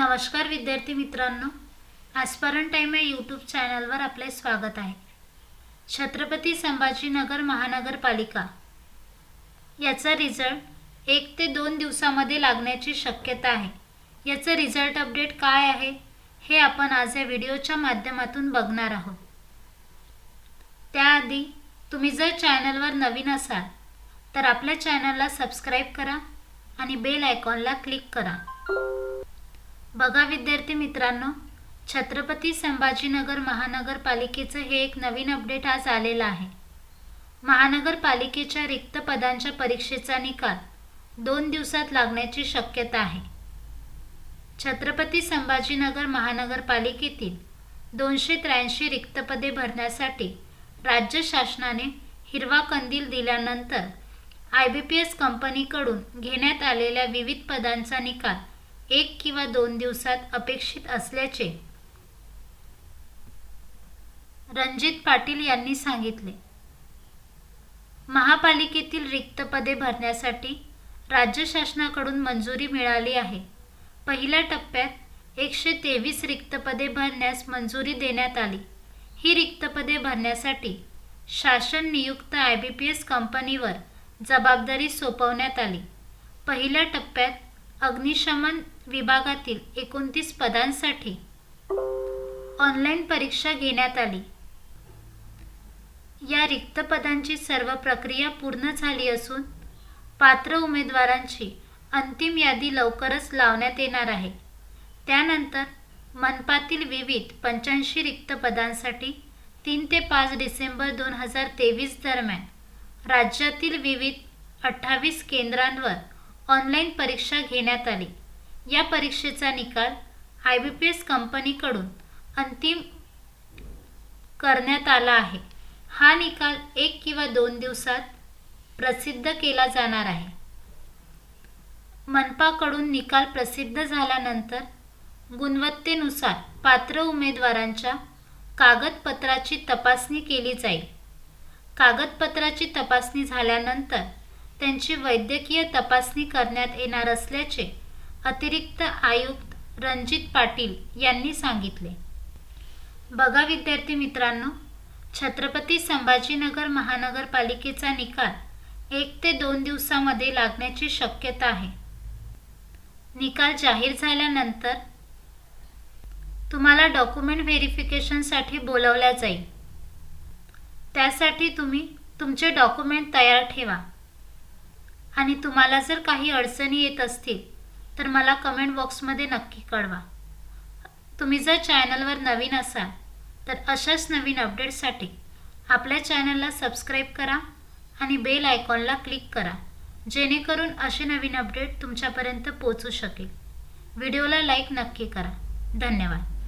नमस्कार विद्यार्थी मित्रांनो. ॲस्परंट टाईम या यूट्यूब चॅनलवर आपले स्वागत आहे. छत्रपती संभाजीनगर महानगरपालिका. याचा रिझल्ट एक ते दोन दिवसामध्ये लागण्याची शक्यता आहे. याचं रिझल्ट अपडेट काय आहे हे आपण आज या व्हिडिओच्या माध्यमातून बघणार आहोत. त्याआधी तुम्ही जर चॅनलवर नवीन असाल तर आपल्या चॅनलला सबस्क्राईब करा आणि बेल आयकॉनला क्लिक करा. बघा विद्यार्थी मित्रांनो छत्रपती संभाजीनगर महानगरपालिकेचं हे एक नवीन अपडेट आज आलेलं आहे. महानगरपालिकेच्या रिक्त पदांच्या परीक्षेचा निकाल दोन दिवसात लागण्याची शक्यता आहे. छत्रपती संभाजीनगर महानगरपालिकेतील दोनशे त्र्याऐंशी रिक्त पदे भरण्यासाठी राज्य शासनाने हिरवा कंदील दिल्यानंतर आय बी पी एस कंपनीकडून घेण्यात आलेल्या विविध पदांचा निकाल एक किंवा दोन दिवसात अपेक्षित असल्याचे रणजित पाटील यांनी सांगितले. महापालिकेतील रिक्त पदे भरण्यासाठी राज्य शासनाकडून मंजुरी मिळाली आहे. पहिल्या टप्प्यात एकशे तेवीस रिक्त पदे भरण्यास मंजुरी देण्यात आली. ही रिक्त पदे भरण्यासाठी शासन नियुक्त आय बी पी एस कंपनीवर जबाबदारी सोपवण्यात आली. पहिल्या टप्प्यात अग्निशमन विभागातील एकोणतीस पदांसाठी ऑनलाईन परीक्षा घेण्यात आली. या रिक्त पदांची सर्व प्रक्रिया पूर्ण झाली असून पात्र उमेदवारांची अंतिम यादी लवकरच लावण्यात येणार आहे. त्यानंतर मनपातील विविध पंच्याऐंशी रिक्त पदांसाठी तीन ते पाच डिसेंबर दोन हजार तेवीस दरम्यान राज्यातील विविध अठ्ठावीस केंद्रांवर ऑनलाईन परीक्षा घेण्यात आली. या परीक्षेचा निकाल आय बी पी एस कंपनीकडून अंतिम करण्यात आला आहे. हा निकाल एक किंवा दोन दिवसात प्रसिद्ध केला जाणार आहे. मनपाकडून निकाल प्रसिद्ध झाल्यानंतर गुणवत्तेनुसार पात्र उमेदवारांच्या कागदपत्राची तपासणी केली जाईल. कागदपत्राची तपासणी झाल्यानंतर त्यांची वैद्यकीय तपासणी करण्यात येणार असल्याचे अतिरिक्त आयुक्त रणजित पाटील यांनी सांगितले. बघा विद्यार्थी मित्रांनो छत्रपती संभाजीनगर महानगरपालिकेचा निकाल एक ते दोन दिवसामध्ये लागण्याची शक्यता आहे. निकाल जाहीर झाल्यानंतर तुम्हाला डॉक्युमेंट व्हेरिफिकेशनसाठी बोलवल्या जाईल. त्यासाठी तुम्ही तुमचे डॉक्युमेंट तयार ठेवा. आणि तुम्हाला जर काही अडचणी येत असतील तर मला कमेंट बॉक्समध्ये नक्की कळवा. तुम्ही जर चॅनलवर नवीन असाल तर अशाच नवीन अपडेट्ससाठी आपल्या चॅनलला सबस्क्राईब करा आणि बेल आयकॉनला क्लिक करा जेणेकरून असे नवीन अपडेट तुमच्यापर्यंत पोचू शकेल. व्हिडिओला लाईक नक्की करा. धन्यवाद.